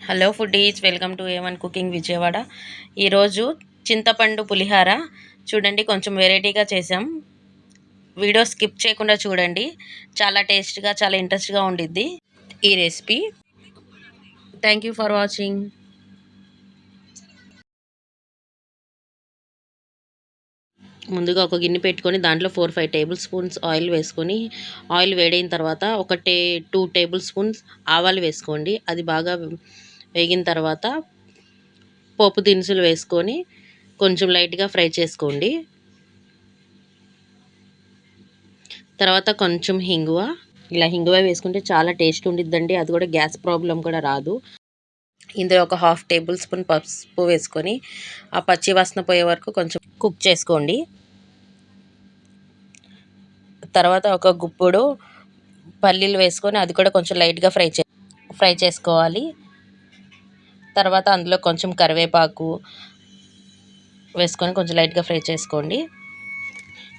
Hello food is welcome to A one cooking Vijayawada ఈరోజు చింతపండు పులిహార చూడండి కొంచెం వెరైటీగా చేసాం వీడియో స్కిప్ చేయకుండా చూడండి. చాలా టేస్ట్గా చాలా ఇంట్రెస్ట్గా ఉండిద్ది ఈ recipe. Thank you for watching ముందుగా ఒక గిన్నె పెట్టుకొని దాంట్లో four five tablespoons oil వేసుకొని ఆయిల్ వేడైన తర్వాత ఒక టే టూ టేబుల్ స్పూన్స్ ఆవాలు వేసుకోండి. అది బాగా వేగిన తర్వాత పోపు దినుసులు వేసుకొని కొంచెం లైట్గా ఫ్రై చేసుకోండి. తర్వాత కొంచెం హింగువ. ఇలా హింగువ వేసుకుంటే చాలా టేస్ట్ ఉండిద్దండి. అది కూడా గ్యాస్ ప్రాబ్లం కూడా రాదు. ఇందులో ఒక హాఫ్ టేబుల్ స్పూన్ పసుపు వేసుకొని ఆ పచ్చి వాసన పోయే వరకు కొంచెం కుక్ చేసుకోండి. తర్వాత ఒక గుప్పుడు పల్లీలు వేసుకొని అది కూడా కొంచెం లైట్గా ఫ్రై చే ఫ్రై చేసుకోవాలి. తర్వాత అందులో కొంచెం కరివేపాకు వేసుకొని కొంచెం లైట్గా ఫ్రై చేసుకోండి.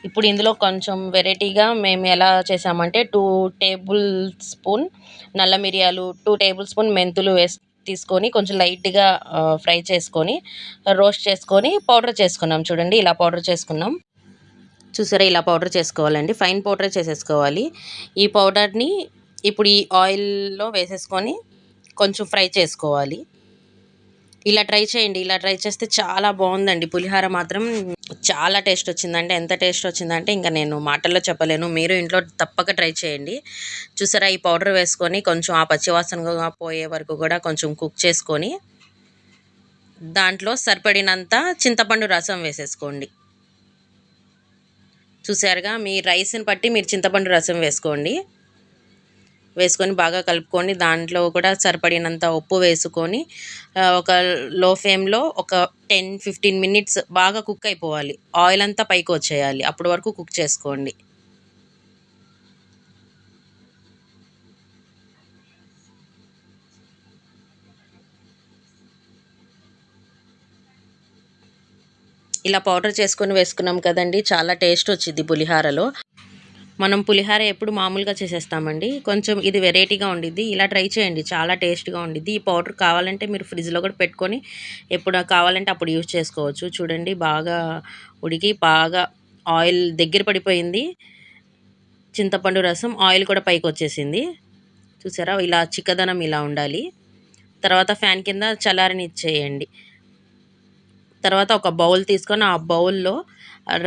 ఇప్పుడు ఇందులో కొంచెం వెరైటీగా మేము ఎలా చేసామంటే టూ టేబుల్ స్పూన్ నల్ల మిరియాలు టూ టేబుల్ స్పూన్ మెంతులు వేసి తీసుకొని కొంచెం లైట్గా ఫ్రై చేసుకొని రోస్ట్ చేసుకొని పౌడర్ చేసుకున్నాం. చూడండి ఇలా పౌడర్ చేసుకున్నాం. చూసారా ఇలా పౌడర్ చేసుకోవాలండి. ఫైన్ పౌడర్ చేసేసుకోవాలి. ఈ పౌడర్ని ఇప్పుడు ఈ ఆయిల్లో వేసేసుకొని కొంచెం ఫ్రై చేసుకోవాలి. ఇలా ట్రై చేయండి ఇలా ట్రై చేస్తే చాలా బాగుందండి. పులిహార మాత్రం చాలా టేస్ట్ వచ్చిందంటే ఎంత టేస్ట్ వచ్చిందంటే ఇంకా నేను మాటల్లో చెప్పలేను. మీరు ఇంట్లో తప్పక ట్రై చేయండి. చూసారా ఈ పౌడర్ వేసుకొని కొంచెం ఆ పచ్చివాసనగా పోయే వరకు కూడా కొంచెం కుక్ చేసుకొని దాంట్లో సరిపడినంత చింతపండు రసం వేసేసుకోండి. చూసారుగా మీ రైస్ని బట్టి మీరు చింతపండు రసం వేసుకోండి. వేసుకొని బాగా కలుపుకొని దాంట్లో కూడా సరిపడినంత ఉప్పు వేసుకొని ఒక లో ఫ్లేమ్లో ఒక టెన్ ఫిఫ్టీన్ మినిట్స్ బాగా కుక్ అయిపోవాలి. ఆయిల్ అంతా పైకి వచ్చేయాలి. అప్పటి వరకు కుక్ చేసుకోండి. ఇలా పౌడర్ చేసుకొని వేసుకున్నాం కదండి. చాలా టేస్ట్ వచ్చింది పులిహారలో. మనం పులిహార ఎప్పుడు మామూలుగా చేసేస్తామండి. కొంచెం ఇది వెరైటీగా ఉండిద్ది. ఇలా ట్రై చేయండి. చాలా టేస్ట్గా ఉండిద్ది. ఈ పౌడర్ కావాలంటే మీరు ఫ్రిడ్జ్లో కూడా పెట్టుకొని ఎప్పుడు కావాలంటే అప్పుడు యూజ్ చేసుకోవచ్చు. చూడండి బాగా ఉడికి బాగా ఆయిల్ దగ్గర పడిపోయింది. చింతపండు రసం ఆయిల్ కూడా పైకి వచ్చేసింది చూసారా? ఇలా చిక్కదనం ఇలా ఉండాలి. తర్వాత ఫ్యాన్ కింద చల్లారని ఇచ్చేయండి తర్వాత ఒక బౌల్ తీసుకొని ఆ బౌల్లో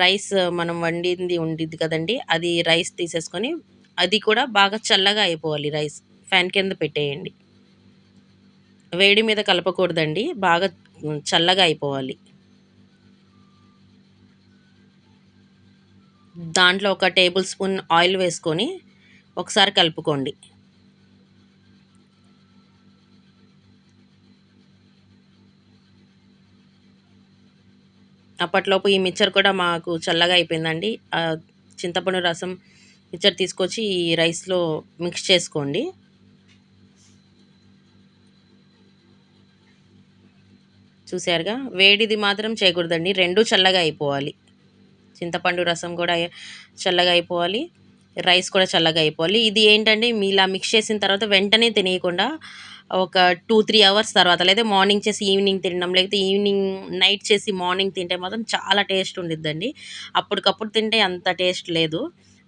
రైస్ మనం వండింది ఉండిద్ది కదండి అది రైస్ తీసేసుకొని అది కూడా బాగా చల్లగా అయిపోవాలి రైస్ ఫ్యాన్ కింద పెట్టేయండి. వేడి మీద కలపకూడదండి బాగా చల్లగా అయిపోవాలి. దాంట్లో ఒక టేబుల్ స్పూన్ ఆయిల్ వేసుకొని ఒకసారి కలుపుకోండి. అప్పట్లోపు ఈ మిక్చర్ కూడా మాకు చల్లగా అయిపోయిందండి. చింతపండు రసం మిక్చర్ తీసుకొచ్చి ఈ రైస్లో మిక్స్ చేసుకోండి. చూసారుగా వేడిది మాత్రం చేయకూడదండి. రెండు చల్లగా అయిపోవాలి. చింతపండు రసం కూడా చల్లగా అయిపోవాలి. రైస్ కూడా చల్లగా అయిపోవాలి. ఇది ఏంటంటే మీ ఇలా మిక్స్ చేసిన తర్వాత వెంటనే తినేయకుండా ఒక టూ త్రీ అవర్స్ తర్వాత లేదా మార్నింగ్ చేసి ఈవినింగ్ తినడం లేకపోతే ఈవినింగ్ నైట్ చేసి మార్నింగ్ తింటే మాత్రం చాలా టేస్ట్ ఉండిద్దండి. అప్పటికప్పుడు తింటే అంత టేస్ట్ లేదు.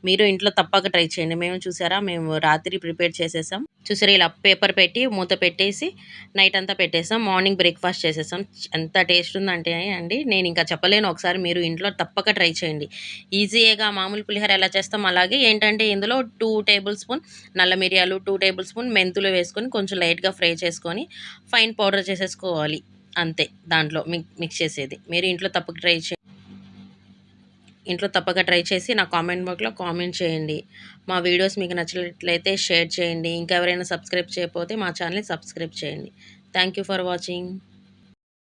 మీరు ఇంట్లో తప్పక ట్రై చేయండి. మేము చూసారా? మేము రాత్రి ప్రిపేర్ చేసేసాం. చూసారా? ఇలా పేపర్ పెట్టి మూత పెట్టేసి నైట్ అంతా పెట్టేసాం. మార్నింగ్ బ్రేక్ఫాస్ట్ చేసేసాం. ఎంత టేస్ట్ ఉందంటే అండి నేను ఇంకా చెప్పలేను. ఒకసారి మీరు ఇంట్లో తప్పక ట్రై చేయండి. ఈజీగా మామూలు పులిహోర ఎలా చేస్తాం? అలాగే ఏంటంటే ఇందులో టూ టేబుల్ స్పూన్ నల్ల మిరియాలు టూ టేబుల్ స్పూన్ మెంతులు వేసుకొని కొంచెం లైట్గా ఫ్రై చేసుకొని ఫైన్ పౌడర్ చేసేసుకోవాలి. అంతే దాంట్లో మిక్స్ చేసేది. మీరు ఇంట్లో తప్పక ట్రై చేయండి. ఇంట్లో తప్పక ట్రై చేసి నా కామెంట్ బాక్స్లో కామెంట్ చేయండి. మా వీడియోస్ మీకు నచ్చినట్లయితే షేర్ చేయండి. ఇంకా ఎవరైనా సబ్స్క్రైబ్ చేయకపోతే మా ఛానల్ని సబ్స్క్రైబ్ చేయండి. Thank for watching.